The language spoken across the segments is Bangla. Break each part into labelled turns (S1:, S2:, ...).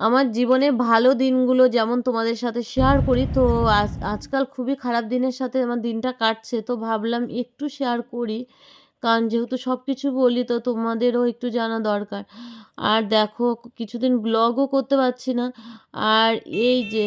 S1: আমার জীবনে ভালো দিনগুলো যেমন তোমাদের সাথে শেয়ার করি, তো আজ, আজকাল খুবই খারাপ দিনের সাথে আমার দিনটা কাটছে, তো ভাবলাম একটু শেয়ার করি। কারণ যেহেতু সব কিছু বলি, তো তোমাদেরও একটু জানা দরকার। আর দেখো, কিছুদিন ব্লগও করতে পারছি না। আর এই যে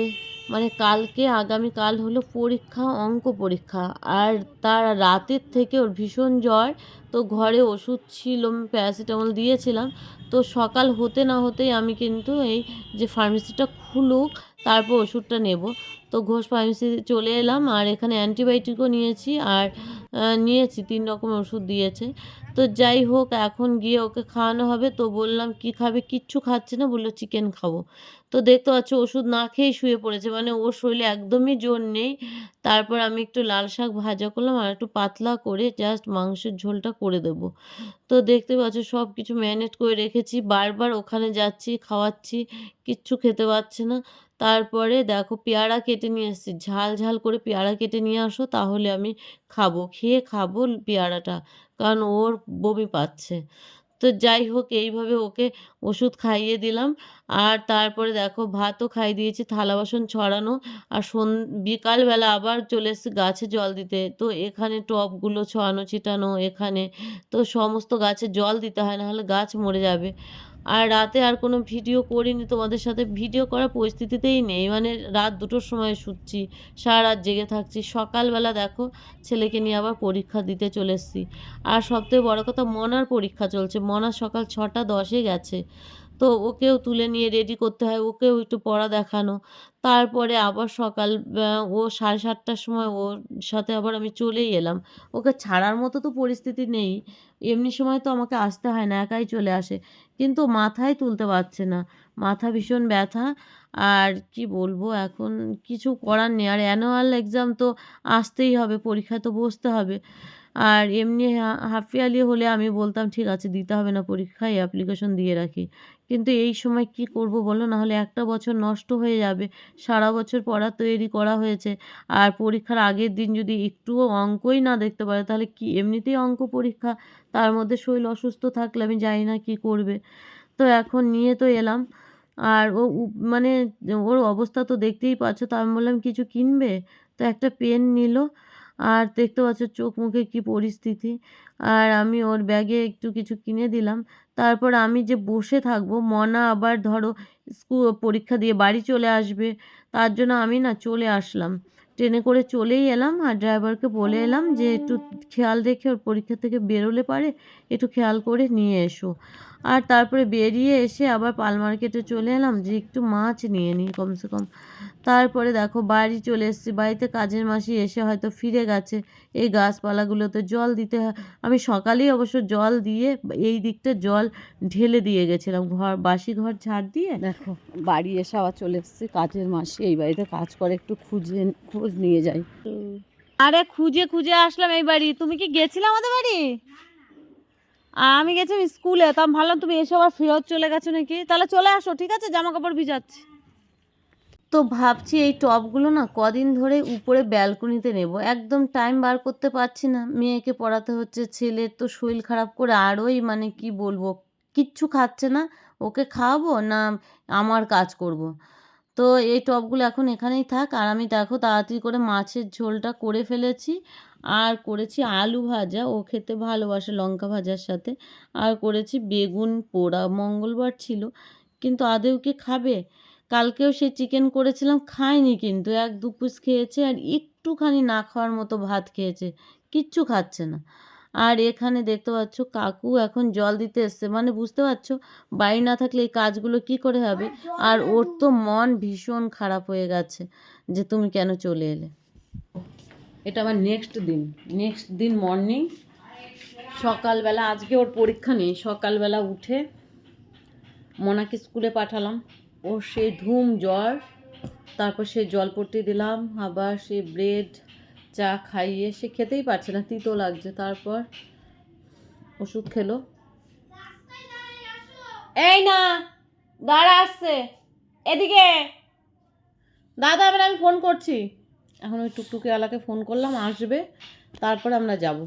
S1: মানে কালকে, আগামীকাল হলো পরীক্ষা, অঙ্ক পরীক্ষা। আর তার রাতের থেকে ওর ভীষণ জ্বর, তো ঘরে ওষুধ ছিল প্যারাসিটামল দিয়েছিলাম। তো সকাল হতে না হতেই আমি কিন্তু এই যে ফার্মেসিটা খুলুক তারপর ওষুধটা নেব। তো ঘোষ ফার্মেসিতে চলে এলাম আর এখানে অ্যান্টিবায়োটিকও নিয়েছি আর নিয়েছি, তিন রকম ওষুধ দিয়েছে। তো যাই হোক, এখন গিয়ে ওকে খাওয়ানো হবে। তো বললাম, কি খাবে? কিচ্ছু খাচ্ছে না, বলল, চিকেন খাব। তো দেখতে পাচ্ছ, ওষুধ না খেয়েই শুয়ে পড়েছে। মানে ওর শরীরে একদমই জোর নেই। তারপর আমি একটু লাল শাক ভাজা করলাম আর একটু পাতলা করে জাস্ট মাংসের ঝোলটা করে দেবো। তো দেখতে পাচ্ছ সব কিছু ম্যানেজ করে রেখেছি। বারবার ওখানে যাচ্ছি, খাওয়াচ্ছি, কিচ্ছু খেতে পারছে না। তারপরে দেখো পেয়ারা কেটে নিয়ে এসেছি। ঝাল ঝাল করে পেয়ারা কেটে নিয়ে আসো, তাহলে আমি খাব, খেয়ে খাব পেয়ারাটা, কারণ ওর বমি পাচ্ছে। তো যাই হোক, এইভাবে ওকে ওষুধ খাইয়ে দিলাম। আর তারপরে দেখো, ভাতও খাই দিয়েছি, থালা বাসন ছড়ানো। আর সন, বিকালবেলা আবার চলে এসেছি গাছে জল দিতে। তো এখানে টবগুলো ছড়ানো ছিটানো, এখানে। তো সমস্ত গাছে জল দিতে হয়, নাহলে গাছ মরে যাবে। আর রাতে আর কোনো ভিডিও করিনি তোমাদের সাথে। ভিডিও করার পরিস্থিতিতেই নেই। মানে রাত দুটোর সময় শুচ্ছি সারা রাত জেগে থাকছি। সকালবেলা দেখো, ছেলেকে নিয়ে আবার পরীক্ষা দিতে চলে এসেছি। আর সবথেকে বড় কথা, মনার পরীক্ষা চলছে। মনা সকাল ছটা দশে গেছে। তো ওকেও তুলে নিয়ে রেডি করতে হয়, ওকেও একটু পড়া দেখানো। তারপরে আবার সকাল ও সাড়ে সাতটার সময় ওর সাথে আবার আমি চলেই এলাম। ওকে ছাড়ার মতো তো পরিস্থিতি নেই, এমনি সময় তো আমাকে আসতে হয় না, একাই চলে আসে। কিন্তু মাথায় তুলতে পারছে না, মাথা ভীষণ ব্যথা। আর কি বলব, এখন কিছু করার নেই। আর অ্যানুয়াল এক্সাম তো আসতেই হবে, পরীক্ষায় তো বসতে হবে। আর এমনি হাফ ইয়ারলি হলে আমি বলতাম, ঠিক আছে, দিতে হবে না পরীক্ষায় অ্যাপ্লিকেশন দিয়ে রাখি। কিন্তু এই সময় কি করব বলো? না হলে একটা বছর নষ্ট হয়ে যাবে। সারা বছর পড়া তৈরি করা হয়েছে। আর পরীক্ষার আগের দিন যদি একটুও অঙ্কই না দেখতে পারে, তাহলে কি এমনিতেই অঙ্ক পরীক্ষা? তার মধ্যে শরীর অসুস্থ থাকলে আমি জানি না কি করবে। তো এখন নিয়ে তো এলাম। আর ও মানে ওর অবস্থা তো দেখতেই পাচ্ছ, তো আমি বললাম, কিছু কিনবে? তো একটা পেন নিল। আর দেখতে পাচ্ছ চোখ মুখে কী পরিস্থিতি। আর আমি ওর ব্যাগে একটু কিছু কিনে দিলাম। তারপর আমি যে বসে থাকব, মনা আবার ধরো স্কুল পরীক্ষা দিয়ে বাড়ি চলে আসবে। তার জন্য আমি না চলে আসলাম। ট্রেনে করে চলেই এলাম আর ড্রাইভারকে বলে এলাম যে একটু খেয়াল রেখে ওর পরীক্ষা থেকে বেরোলে পারে একটু খেয়াল করে নিয়ে এসো। আর তারপরে বেরিয়ে এসে আবার পাল মার্কেটে চলে এলাম যে একটু মাছ নিয়ে নিই কমসে কম। তারপরে দেখো বাড়ি চলে এসেছি। বাড়িতে কাজের মাসি এসে হয়তো ফিরে গেছে। এই গাছপালাগুলোতে জল দিতে হয়। আমি সকালেই অবশ্য জল দিয়ে এই দিকটা জল ঢেলে দিয়ে গেছিলাম। ঘর বাসি ঘর ঝাড় দিয়ে
S2: দেখো বাড়ি এসে আবার চলে এসেছি। কাজের মাসে এই বাড়িতে কাজ করে একটু খুঁজে খোঁজ নিয়ে যাই।
S1: আরে খুঁজে খুঁজে আসলাম এই বাড়ি। তুমি কি গেছিলে আমাদের বাড়ি? আমি গেছিলাম স্কুলে। তা আমি ভাবলাম তুমি এসে আবার ফেরত চলে গেছো নাকি? তাহলে চলে আসো ঠিক আছে? জামা কাপড় ভিজাচ্ছি। তো ভাবছি এই টবগুলো না কদিন ধরে উপরে ব্যালকনিতে নেব। একদম টাইম বার করতে পারছি না। মেয়েকে পড়াতে হচ্ছে ছেলের তো শরীর খারাপ করে আরোই মানে কি বলব কিচ্ছু খাচ্ছে না। ওকে খাওয়াবো না আমার কাজ করব। তো এই টবগুলো এখন এখানেই থাক। আর আমি দেখো তাড়াতাড়ি করে মাছের ঝোলটা করে ফেলেছি। আর করেছি আলু ভাজা। ও খেতে ভালোবাসে লঙ্কা ভাজার সাথে। আর করেছি বেগুন, পোড়া মঙ্গলবার ছিল। কিন্তু আদেও কি খাবে? কালকেও সে চিকেন করেছিলাম, খায়নি কিন্তু। এক দু পিস খেয়েছে আর একটুখানি না খাওয়ার মতো ভাত খেয়েছে। কিচ্ছু খাচ্ছে না। আর এখানে দেখতে পাচ্ছ কাকু এখন জল দিতে এসছে। মানে বুঝতে পারছ? বাড়ি না থাকলে এই কাজগুলো কি করে হবে? আর ওর তো মন ভীষণ খারাপ হয়ে গেছে যে তুমি কেন চলে এলে।
S2: এটা আবার নেক্সট দিন। নেক্সট দিন মর্নিং সকালবেলা আজকে ওর পরীক্ষা নেই। সকালবেলা উঠে মোনাকে স্কুলে পাঠালাম। ওর সেই ধুম জ্বর তারপর সে জল পড়তে দিলাম আবার সে ব্রেড চা খাইয়ে সে খেতেই পারছে না, তিতো লাগছে। তারপর ওষুধ খেলো। এই না, দাঁড়া আসছে। এদিকে। দাদা, এবার আমি ফোন করছি। এখন ওই টুকটুকিওয়ালাকে ফোন করলাম, আসবে। তারপরে আমরা যাব।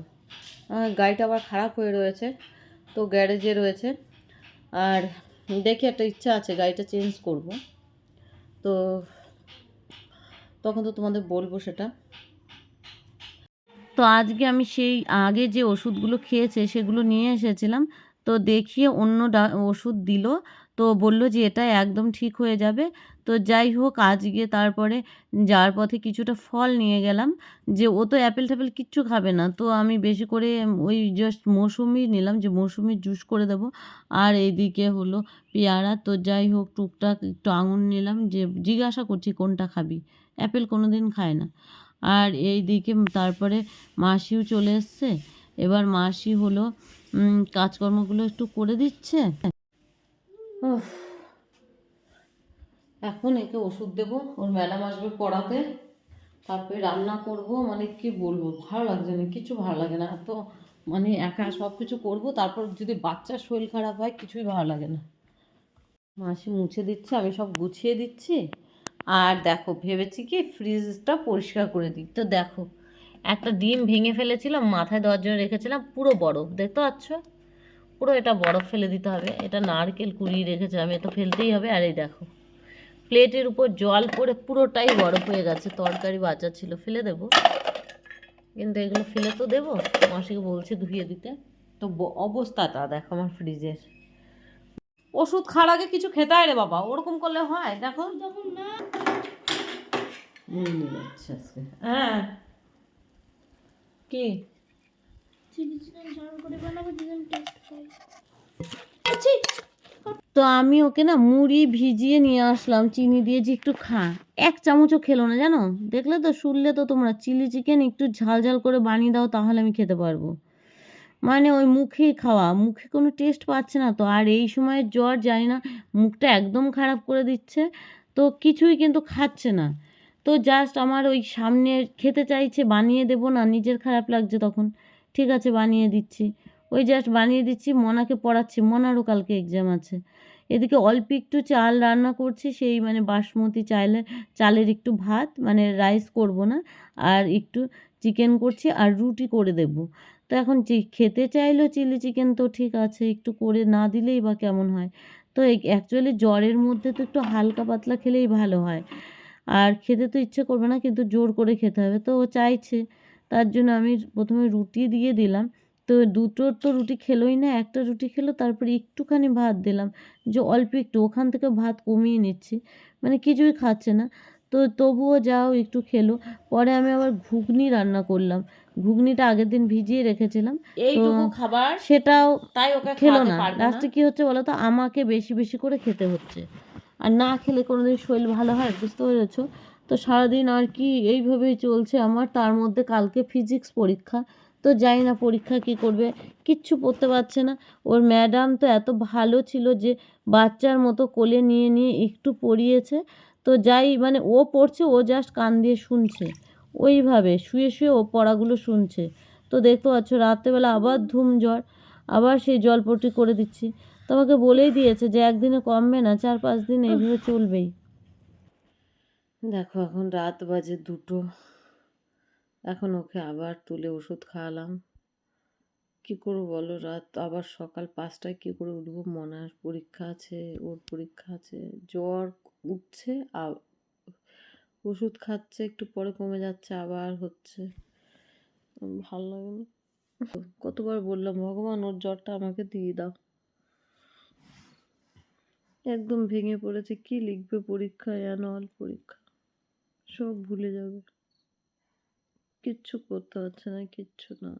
S2: আমার গাড়িটা আবার খারাপ হয়ে রয়েছে, তো গ্যারেজে রয়েছে। আর দেখি একটা ইচ্ছা আছে, গাড়িটা চেঞ্জ করব। তো তখন তো তোমাদের বলব সেটা।
S1: তো আজকে আমি সেই আগে যে ওষুধগুলো খেয়েছে সেগুলো নিয়ে এসেছিলাম। তো দেখিয়ে অন্য ওষুধ দিল। তো বলল যে এটা একদম ঠিক হয়ে যাবে। তো যাই হোক, আজকে তারপরে যাওয়ার পথে কিছুটা ফল নিয়ে গেলাম। যে ও তো অ্যাপেল ট্যাপেল কিচ্ছু খাবে না। তো আমি বেশি করে ওই জাস্ট মৌসুমি নিলাম যে মৌসুমির জুস করে দেবো। আর এইদিকে হলো পেয়ারা। তো যাই হোক, টুকটাক একটু আঙুর নিলাম যে জিজ্ঞাসা করছি কোনটা খাবি? অ্যাপেল কোনো দিন খায় না। আর এই দিকে তারপরে মাসিও চলে এসছে। এবার মাসি হলো কাজকর্মগুলো একটু করে দিচ্ছে।
S2: এখন একে ওষুধ দেবো, ওর ম্যাডাম আসবে পড়াতে। তারপরে রান্না করব মানে কি বলব, ভালো লাগছে না, কিছু ভালো লাগে না। এত মানে একা সব কিছু করব, তারপর যদি বাচ্চার শরীর খারাপ হয়, কিছুই ভালো লাগে না। মাসি মুছে দিচ্ছে, আমি সব গুছিয়ে দিচ্ছি। আর দেখো, ভেবেছি কি ফ্রিজটা পরিষ্কার করে দিই। তো দেখো, একটা ডিম ভেঙে ফেলেছিলাম, মাথায় দেওয়ার জন্য রেখেছিলাম, পুরো বরফ, দেখতে পাচ্ছ? পুরো এটা বরফ ফেলে দিতে হবে, এটা নারকেল কুড়িয়ে রেখেছিলাম এ তো ফেলতেই হবে, আর এই দেখো, প্লেটের উপর জল পড়ে পুরোটাই বরফ হয়ে গেছে, তরকারি বাঁচা ছিল, ফেলে দেবো। কিন্তু এগুলো ফেলে তো দেবো, মাসিকে বলছি ধুয়ে দিতে। তো অবস্থাটা, দেখো আমার ফ্রিজের ওষুধ খাওয়ার আগে কিছু খেতে হয় রে বাবা, ওরকম করলে হয়, দেখো। হ্যাঁ।
S1: তো আমি ওকে না মুড়ি ভিজিয়ে নিয়ে আসলাম, চিনি দিয়ে যে একটু খা। এক চামচও খেলো না, জানো? দেখলে তো, শুনলে তো তোমরা। চিলি চিকেন একটু ঝাল ঝাল করে বানিয়ে দাও, তাহলে আমি খেতে পারব। মানে ওই মুখেই খাওয়া। মুখে কোনো টেস্ট পাচ্ছে না তো। আর এই সময়ের জ্বর জানি না, মুখটা একদম খারাপ করে দিচ্ছে। তো কিছুই কিন্তু খাচ্ছে না। তো জাস্ট আমার ওই সামনে খেতে চাইছে, বানিয়ে দেবো না, নিজের খারাপ লাগছে তখন। ঠিক আছে, বানিয়ে দিচ্ছি। ওই জাস্ট বানিয়ে দিচ্ছি, মনাকে পড়াচ্ছি। মনারও কালকে এক্সাম আছে। এদিকে অল্প একটু চাল রান্না করছি, সেই মানে বাসমতি চাইলে, চালের একটু ভাত মানে রাইস করব না। আর একটু চিকেন করছি, আর রুটি করে দেব। তো এখন খেতে চাইলো চিলি চিকেন তো ঠিক আছে, একটু করে না দিলেই বা কেমন হয়? তো অ্যাকচুয়ালি জ্বরের মধ্যে তো একটু হালকা পাতলা খেলেই ভালো হয়। আর খেতে তো ইচ্ছে করবে না, কিন্তু জোর করে খেতে হবে, তো ও চাইছে। তার জন্য আমি প্রথমে রুটি দিয়ে দিলাম। তো দুটো তো রুটি খেলোই না, একটা রুটি খেলো, তারপরে একটুখানি ভাত দিলাম। যে অল্প একটু, ওখান থেকে ভাত কমিয়ে নিচ্ছি। মানে কিছুই খাচ্ছে না। তো তবুও যাও, একটু খেলো। পরে আমি আবার ঘুগনি রান্না করলাম। ঘুগনিটা আগের দিন ভিজিয়ে রেখেছিলাম।
S2: এইটুকু খাবার
S1: সেটাও
S2: তাই ওকে
S1: খেলো না। লাস্টে কি হচ্ছে বলো তো? আমাকে বেশি বেশি করে খেতে হচ্ছে। আর না খেলে কোনোদিন শরীর ভালো হয় বুঝতে পেরেছ? তো সারাদিন আর কি এইভাবেই চলছে আমার। তার মধ্যে কালকে ফিজিক্স পরীক্ষা। তো জানি না পরীক্ষা কি করবে কিচ্ছু পড়তে পারছে না। ওর ম্যাডাম তো এত ভালো ছিল যে বাচ্চার মতো কোলে নিয়ে নিয়ে একটু পড়িয়েছে। তো যাই মানে ও পড়ছে ও জাস্ট কান দিয়ে শুনছে। ওইভাবে শুয়ে শুয়ে ও পড়াগুলো শুনছে। তো দেখতে পাচ্ছ রাত্রেবেলা আবার ধুম জ্বর আবার সেই জলপট্টি করে দিচ্ছি। তোমাকে বলেই দিয়েছে যে একদিনে কমবে না চার পাঁচ দিন এইভাবে চলবেই।
S2: দেখো এখন রাত বাজে দুটো। এখন ওকে আবার তুলে ওষুধ খাওয়ালাম। কি করব বলো রাত আবার সকাল পাঁচটায় কি করে উঠবো? মনার পরীক্ষা আছে ওর পরীক্ষা আছে। জ্বর উঠছে আর ওষুধ খাচ্ছে, একটু পরে কমে যাচ্ছে, আবার হচ্ছে। ভালো লাগে না কতবার বললাম, ভগবান, ওর জ্বরটা আমাকে দিয়ে দাও। একদম ভেঙে পড়েছে। কি লিখবে পরীক্ষা, অ্যানুয়াল পরীক্ষা? সব ভুলে যাবে। কিচ্ছু করতে পারছে না, কিচ্ছু না।